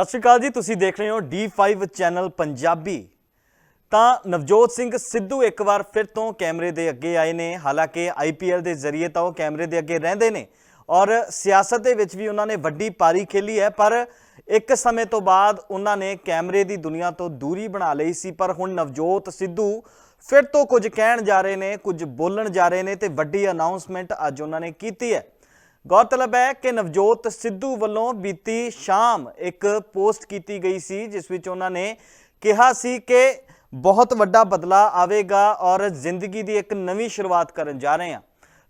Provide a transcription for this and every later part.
ਸਤਿ ਸ਼੍ਰੀ ਅਕਾਲ ਜੀ, ਤੁਸੀਂ ਦੇਖ ਰਹੇ ਹੋ D5 ਚੈਨਲ ਪੰਜਾਬੀ। ਤਾਂ ਨਵਜੋਤ ਸਿੰਘ ਸਿੱਧੂ ਇੱਕ ਵਾਰ ਫਿਰ ਤੋਂ ਕੈਮਰੇ ਦੇ ਅੱਗੇ ਆਏ ਨੇ। ਹਾਲਾਂਕਿ IPL ਦੇ ਜ਼ਰੀਏ ਤਾਂ ਉਹ ਕੈਮਰੇ ਦੇ ਅੱਗੇ ਰਹਿੰਦੇ ਨੇ ਔਰ ਸਿਆਸਤ ਦੇ ਵਿੱਚ ਵੀ ਉਹਨਾਂ ਨੇ ਵੱਡੀ ਪਾਰੀ ਖੇਲੀ ਹੈ, ਪਰ ਇੱਕ ਸਮੇਂ ਤੋਂ ਬਾਅਦ ਉਹਨਾਂ ਨੇ ਕੈਮਰੇ ਦੀ ਦੁਨੀਆ ਤੋਂ ਦੂਰੀ ਬਣਾ ਲਈ ਸੀ। ਪਰ ਹੁਣ ਨਵਜੋਤ ਸਿੱਧੂ ਫਿਰ ਤੋਂ ਕੁਝ ਕਹਿਣ ਜਾ ਰਹੇ ਨੇ, ਕੁਝ ਬੋਲਣ ਜਾ ਰਹੇ ਨੇ ਤੇ ਵੱਡੀ ਅਨਾਉਂਸਮੈਂਟ ਅੱਜ ਉਹਨਾਂ ਨੇ ਕੀਤੀ ਹੈ। ਗੌਰਤਲਬ ਹੈ ਕਿ ਨਵਜੋਤ ਸਿੱਧੂ ਵੱਲੋਂ ਬੀਤੀ ਸ਼ਾਮ ਇੱਕ ਪੋਸਟ ਕੀਤੀ ਗਈ ਸੀ, ਜਿਸ ਵਿੱਚ ਉਹਨਾਂ ਨੇ ਕਿਹਾ ਸੀ ਕਿ ਬਹੁਤ ਵੱਡਾ ਬਦਲਾ ਆਵੇਗਾ ਔਰ ਜ਼ਿੰਦਗੀ ਦੀ ਇੱਕ ਨਵੀਂ ਸ਼ੁਰੂਆਤ ਕਰਨ ਜਾ ਰਹੇ ਹਾਂ।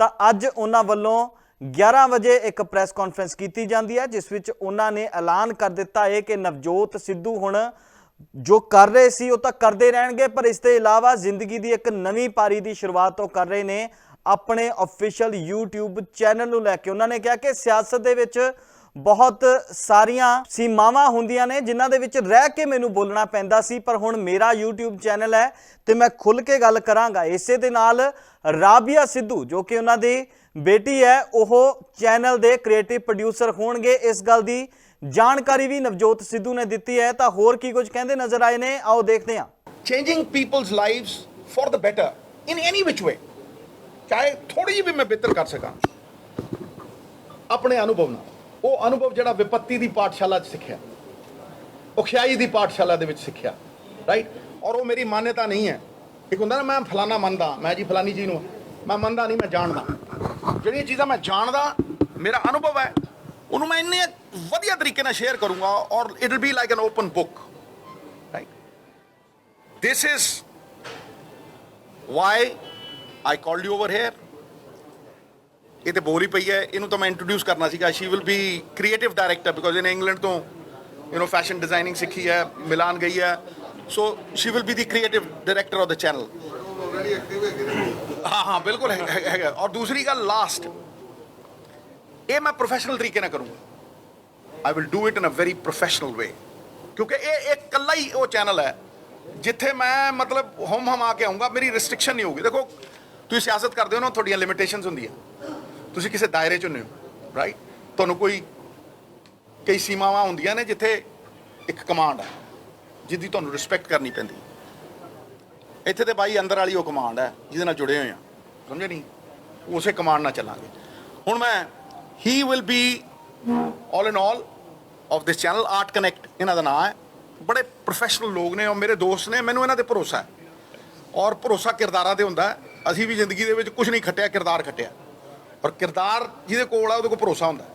ਤਾਂ ਅੱਜ ਉਹਨਾਂ ਵੱਲੋਂ 11 ਵਜੇ ਇੱਕ ਪ੍ਰੈਸ ਕਾਨਫਰੰਸ ਕੀਤੀ ਜਾਂਦੀ ਹੈ, ਜਿਸ ਵਿੱਚ ਉਹਨਾਂ ਨੇ ਐਲਾਨ ਕਰ ਦਿੱਤਾ ਹੈ ਕਿ ਨਵਜੋਤ ਸਿੱਧੂ ਹੁਣ ਜੋ ਕਰ ਰਹੇ ਸੀ ਉਹ ਤਾਂ ਕਰਦੇ ਰਹਿਣਗੇ, ਪਰ ਇਸ ਦੇ ਇਲਾਵਾ ਜ਼ਿੰਦਗੀ ਦੀ ਇੱਕ ਨਵੀਂ ਪਾਰੀ ਦੀ ਸ਼ੁਰੂਆਤ ਉਹ ਕਰ ਰਹੇ ਨੇ। ਆਪਣੇ ਅਫੀਸ਼ੀਅਲ YouTube ਚੈਨਲ ਨੂੰ ਲੈ ਕੇ ਉਹਨਾਂ ਨੇ ਕਿਹਾ ਕਿ ਸਿਆਸਤ ਦੇ ਵਿੱਚ ਬਹੁਤ ਸਾਰੀਆਂ ਸੀਮਾਵਾਂ ਹੁੰਦੀਆਂ ਨੇ, ਜਿਨ੍ਹਾਂ ਦੇ ਵਿੱਚ ਰਹਿ ਕੇ ਮੈਨੂੰ ਬੋਲਣਾ ਪੈਂਦਾ ਸੀ, ਪਰ ਹੁਣ ਮੇਰਾ YouTube ਚੈਨਲ ਹੈ ਤੇ ਮੈਂ ਖੁੱਲ ਕੇ ਗੱਲ ਕਰਾਂਗਾ। ਇਸੇ ਦੇ ਨਾਲ ਰਾਬੀਆ ਸਿੱਧੂ, ਜੋ ਕਿ ਉਹਨਾਂ ਦੀ ਬੇਟੀ ਹੈ, ਉਹ ਚੈਨਲ ਦੇ ਕ੍ਰੀਏਟਿਵ ਪ੍ਰੋਡਿਊਸਰ ਹੋਣਗੇ। ਇਸ ਗੱਲ ਦੀ ਜਾਣਕਾਰੀ ਵੀ ਨਵਜੋਤ ਸਿੱਧੂ ਨੇ ਦਿੱਤੀ ਹੈ। ਤਾਂ ਹੋਰ ਕੀ ਕੁਝ ਕਹਿੰਦੇ ਨਜ਼ਰ ਆਏ ਨੇ? ਆਓ ਦੇਖਦੇ ਹਾਂ। Changing people's lives for the better in any which way. ਚਾਹੇ ਥੋੜੀ ਜਿਹੀ ਵੀ ਮੈਂ ਬਿਹਤਰ ਕਰ ਸਕਾਂ, ਆਪਣੇ ਅਨੁਭਵ ਨਾਲ। ਉਹ ਅਨੁਭਵ ਜਿਹੜਾ ਵਿਪੱਤੀ ਦੀ ਪਾਠਸ਼ਾਲਾ 'ਚ ਸਿੱਖਿਆ, ਉਖਿਆਈ ਦੀ ਪਾਠਸ਼ਾਲਾ ਦੇ ਵਿੱਚ ਸਿੱਖਿਆ ਰਾਈਟ ਔਰ ਉਹ ਮੇਰੀ ਮਾਨਤਾ ਨਹੀਂ ਹੈ। ਇੱਕ ਹੁੰਦਾ ਨਾ, ਮੈਂ ਫਲਾਣਾ ਮੰਨਦਾ, ਮੈਂ ਜੀ ਫਲਾਨੀ ਜੀ ਨੂੰ, ਮੈਂ ਮੰਨਦਾ ਨਹੀਂ, ਮੈਂ ਜਾਣਦਾ। ਜਿਹੜੀਆਂ ਚੀਜ਼ਾਂ ਮੈਂ ਜਾਣਦਾ, ਮੇਰਾ ਅਨੁਭਵ ਹੈ, ਉਹਨੂੰ ਮੈਂ ਇੰਨੇ ਵਧੀਆ ਤਰੀਕੇ ਨਾਲ ਸ਼ੇਅਰ ਕਰੂੰਗਾ ਔਰ it will be like an open book right This is why I called you over here ਇਹ ਤੇ ਬੋਲ ਹੀ ਪਈ ਹੈ। ਇਹਨੂੰ ਤਾਂ ਮੈਂ ਇੰਟਰੋਡਿਊਸ ਕਰਨਾ ਸੀਗਾ। She will be creative director because ਇਹਨੇ ਇੰਗਲੈਂਡ ਤੋਂ ਯੂ نو ਫੈਸ਼ਨ ਡਿਜ਼ਾਈਨਿੰਗ ਸਿੱਖੀ ਹੈ, ਮਿਲਾਨ ਗਈ ਹੈ। So she will be the creative director of the channel ਹਾਂ ਹਾਂ, ਬਿਲਕੁਲ ਹੈ- ਹੈਗਾ। ਔਰ ਦੂਸਰੀ ਗੱਲ ਲਾਸਟ ਇਹ ਮੈਂ ਪ੍ਰੋਫੈਸ਼ਨਲ ਤਰੀਕੇ ਨਾਲ ਕਰੂੰਗਾ। I will do it in a very professional way ਕਿਉਂਕਿ ਇਹ ਇੱਕ ਇਕੱਲਾ ਹੀ ਉਹ ਚੈਨਲ ਹੈ, ਜਿੱਥੇ ਮੈਂ ਮਤਲਬ ਹਮ ਹਮ ਆ ਕੇ ਆਉਂਗਾ ਮੇਰੀ ਰੈਸਟ੍ਰਿਕਸ਼ਨ ਨਹੀਂ ਹੋਊਗੀ। ਦੇਖੋ ਤੁਸੀਂ ਸਿਆਸਤ ਕਰਦੇ ਹੋ ਨਾ, ਤੁਹਾਡੀਆਂ ਲਿਮਿਟੇਸ਼ਨਸ ਹੁੰਦੀਆਂ। ਤੁਸੀਂ ਕਿਸੇ ਦਾਇਰੇ 'ਚ ਹੁੰਦੇ ਹੋ ਰਾਈਟ ਤੁਹਾਨੂੰ ਕੋਈ, ਕਈ ਸੀਮਾਵਾਂ ਹੁੰਦੀਆਂ ਨੇ ਜਿੱਥੇ ਇੱਕ ਕਮਾਂਡ ਹੈ ਜਿਹਦੀ ਤੁਹਾਨੂੰ ਰਿਸਪੈਕਟ ਕਰਨੀ ਪੈਂਦੀ। ਇੱਥੇ ਤੇ ਬਾਈ ਅੰਦਰ ਵਾਲੀ ਉਹ ਕਮਾਂਡ ਹੈ ਜਿਹਦੇ ਨਾਲ ਜੁੜੇ ਹੋਏ ਆ। ਸਮਝੇ ਨਹੀਂ? ਉਸੇ ਕਮਾਂਡ ਨਾਲ ਚੱਲਾਂਗੇ। ਹੁਣ ਮੈਂ he will be all in all of this channel Art Connect ਇਹਨਾਂ ਦਾ ਨਾਮ ਹੈ। ਬੜੇ ਪ੍ਰੋਫੈਸ਼ਨਲ ਲੋਕ ਨੇ ਔਰ ਮੇਰੇ ਦੋਸਤ ਨੇ, ਮੈਨੂੰ ਇਹਨਾਂ ਤੇ ਭਰੋਸਾ ਹੈ। ਔਰ ਭਰੋਸਾ ਕਿਰਦਾਰਾਂ ਤੇ ਹੁੰਦਾ ਹੈ। ਅਸੀਂ ਵੀ ਜ਼ਿੰਦਗੀ ਦੇ ਵਿੱਚ ਕੁਝ ਨਹੀਂ ਖੱਟਿਆ ਕਿਰਦਾਰ ਖੱਟਿਆ ਔਰ ਕਿਰਦਾਰ ਜਿਹਦੇ ਕੋਲ ਆ ਉਹਦੇ ਕੋਲ ਭਰੋਸਾ ਹੁੰਦਾ ਹੈ।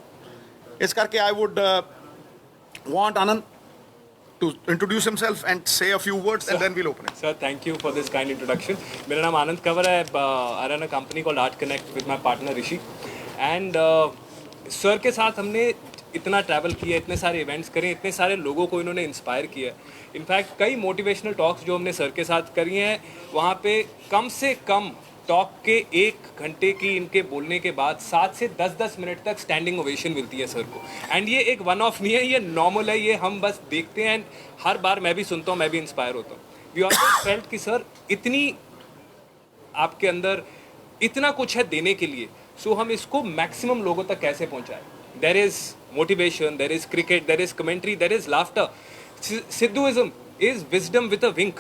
ਇਸ ਕਰਕੇ I would want Anand to introduce himself and say a few words and then we'll open it. Sir, thank you for this kind introduction. मेरा नाम आनंद कंवर है I run a company called Art Connect with my partner Rishi and sir के साथ हमने इतना travel किया, इतने सारे इवेंट्स करे, इतने सारे लोगों को इन्होंने इंस्पायर किया। इनफैक्ट कई मोटिवेशनल टॉक्स जो हमने सर के साथ करी हैं, वहाँ पे कम से कम टॉक के एक घंटे की इनके बोलने के बाद सात से दस दस मिनट तक स्टैंडिंग ओवेशन मिलती है सर को। एंड ये एक वन ऑफ़ नहीं है, ये नॉर्मल है, ये हम बस देखते हैं एंड हर बार मैं भी सुनता हूँ, मैं भी इंस्पायर होता हूँ। वी ऑलवेज फेल्ट कि सर, इतनी आपके अंदर इतना कुछ है देने के लिए। सो हम इसको मैक्सिमम लोगों तक कैसे पहुंचाएँ? There is motivation there is cricket there is commentary there is laughter Sidhuism is wisdom with a wink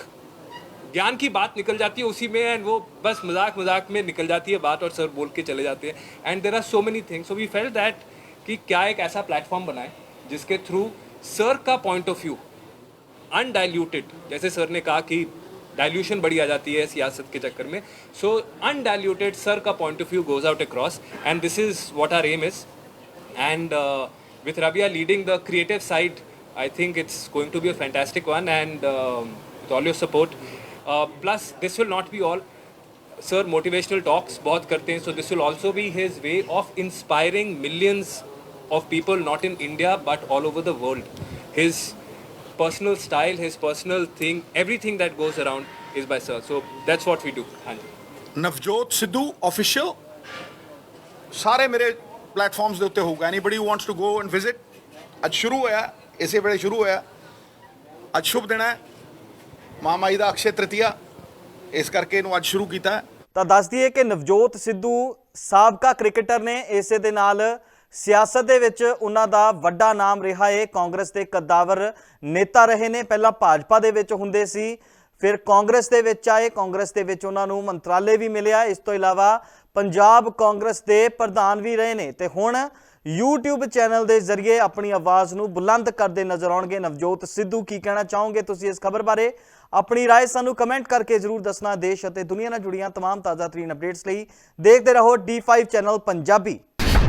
ज्ञान की बात निकल जाती है उसी में एंड वो बस मज़ाक मज़ाक में निकल जाती है बात और सर बोल के चले जाते हैं। And there are so many things so we felt that कि क्या एक ऐसा प्लेटफॉर्म बनाए जिसके थ्रू सर का पॉइंट ऑफ़ व्यू अनडाइल्यूटेड जैसे सर ने कहा कि डाइल्यूशन बड़ी आ जाती है सियासत के चक्कर में सो अनडाइल्यूटेड सर का point of view goes out across and this is what R M is and uh, with Rabia leading the creative side, I think it's going to be a fantastic one, and um, with all your support. Uh, plus, this will not be all. Sir, motivational talks बहुत करते हैं, so this will also be his way of inspiring millions of people, not in India but all over the world. His personal style, his personal thing, everything that goes around is by Sir. So that's what we do. Hanji. Navjot Sidhu official ਸਾਰੇ ਮੇਰੇ platforms ਦੇ ਉੱਤੇ ਹੋਊਗਾ anybody who wants to go and visit ਅੱਜ ਸ਼ੁਰੂ ਹੋਇਆ ਇਸੇ ਵੇਲੇ ਸ਼ੁਰੂ ਹੋਇਆ ਅੱਜ ਸ਼ੁਭ ਦਿਨ ਹੈ ਮਾਮਾਈ ਦਾ ਅਕਸ਼ੇ ਤ੍ਰਿਤੀਆ ਇਸ ਕਰਕੇ ਇਹਨੂੰ ਅੱਜ ਸ਼ੁਰੂ ਕੀਤਾ ਹੈ ਤਾਂ ਦੱਸ ਦਈਏ ਕਿ ਨਵਜੋਤ ਸਿੱਧੂ ਸਾਬਕਾ ਕ੍ਰਿਕਟਰ ਨੇ ਇਸੇ ਦੇ ਨਾਲ ਸਿਆਸਤ ਦੇ ਵਿੱਚ ਉਹਨਾਂ ਦਾ ਵੱਡਾ ਨਾਮ ਰਿਹਾ ਹੈ ਕਾਂਗਰਸ ਦੇ ਕਦਾਵਰ ਨੇਤਾ ਰਹੇ ਨੇ ਪਹਿਲਾਂ ਭਾਜਪਾ ਦੇ ਵਿੱਚ ਹੁੰਦੇ ਸੀ ਫਿਰ ਕਾਂਗਰਸ ਦੇ ਵਿੱਚ ਆਏ ਕਾਂਗਰਸ ਦੇ ਵਿੱਚ ਉਹਨਾਂ ਨੂੰ ਮੰਤਰਾਲੇ ਵੀ ਮਿਲਿਆ ਇਸ ਤੋਂ ਇਲਾਵਾ ਪੰਜਾਬ ਕਾਂਗਰਸ ਦੇ ਪ੍ਰਧਾਨ ਵੀ ਰਹੇ ਨੇ ਤੇ ਹੁਣ YouTube ਚੈਨਲ ਦੇ ਜ਼ਰੀਏ ਆਪਣੀ ਆਵਾਜ਼ ਨੂੰ ਬੁਲੰਦ ਕਰਦੇ ਨਜ਼ਰ ਆਉਣਗੇ ਨਵਜੋਤ ਸਿੱਧੂ ਕੀ ਕਹਿਣਾ ਚਾਹੋਗੇ ਤੁਸੀਂ ਇਸ ਖਬਰ ਬਾਰੇ ਆਪਣੀ رائے ਸਾਨੂੰ ਕਮੈਂਟ ਕਰਕੇ ਜ਼ਰੂਰ ਦੱਸਣਾ ਦੇਸ਼ ਅਤੇ ਦੁਨੀਆ ਨਾਲ ਜੁੜੀਆਂ तमाम ਤਾਜ਼ਾ ਤਰੀਨ ਅਪਡੇਟਸ ਲਈ ਦੇਖਦੇ ਰਹੋ D5 ਚੈਨਲ ਪੰਜਾਬੀ